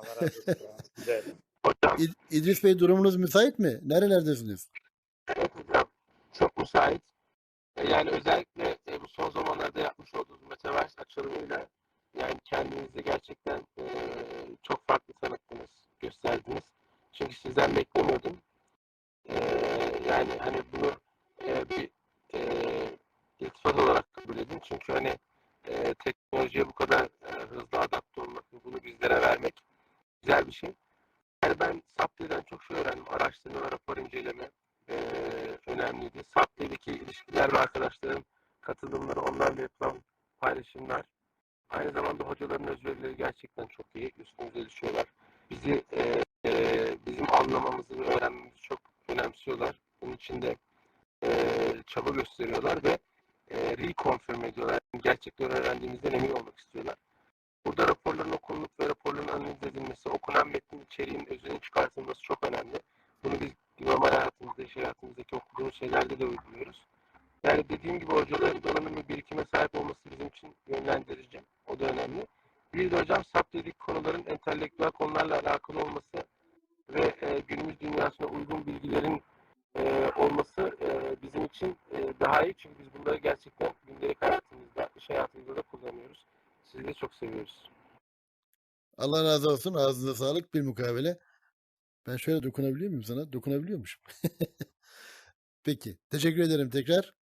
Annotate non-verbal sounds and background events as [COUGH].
Allah razı olsun. Güzel. Hocam İd- İdris Bey durumunuz müsait mi? Nerelerdesiniz? evet hocam çok müsait. E, Yani özellikle e, bu son zamanlarda yapmış olduğunuz Metaverse açılımıyla yani kendinizi gerçekten e, çok farklı tanıttınız, gösterdiniz. Çünkü sizden beklemiyordum. E, yani hani bunu e, bir e, iltifat olarak kabul edin. Çünkü hani güzel bir şey. Yani ben Sapti'den çok şey öğrendim. Araştırma, rapor inceleme e, önemliydi. Sapti'deki ilişkiler ve arkadaşlarım katılımları, onlarla yapılan paylaşımlar. Aynı zamanda hocaların özverileri gerçekten çok iyi. Üstümüze düşüyorlar. Bizi e, e, bizim anlamamızı ve öğrenmemizi çok önemsiyorlar. Bunun için de e, çaba gösteriyorlar ve e, reconfirm ediyorlar. Gerçekten öğrendiğimizden emin olmak istiyorlar. İçeriğinin özünün çıkartılması çok önemli. Bunu biz normal hayatımızda, iş hayatımızdaki okuduğumuz şeylerde de uyguluyoruz. Yani dediğim gibi hocaların donanım ve birikime sahip olması bizim için yönlendirici. O da önemli. Bir de hocam SAP dedik konuların entelektüel konularla alakalı olması ve e, günümüz dünyasına uygun bilgilerin e, olması e, bizim için e, daha iyi. Çünkü biz bunları gerçekten gündelik hayatımızda, iş hayatımızda da kullanıyoruz. Sizi de çok seviyoruz. Allah razı olsun. Ağzınıza sağlık. Bir mukabele. Ben şöyle dokunabiliyor muyum sana? Dokunabiliyormuşum. [LAUGHS] Peki. Teşekkür ederim tekrar.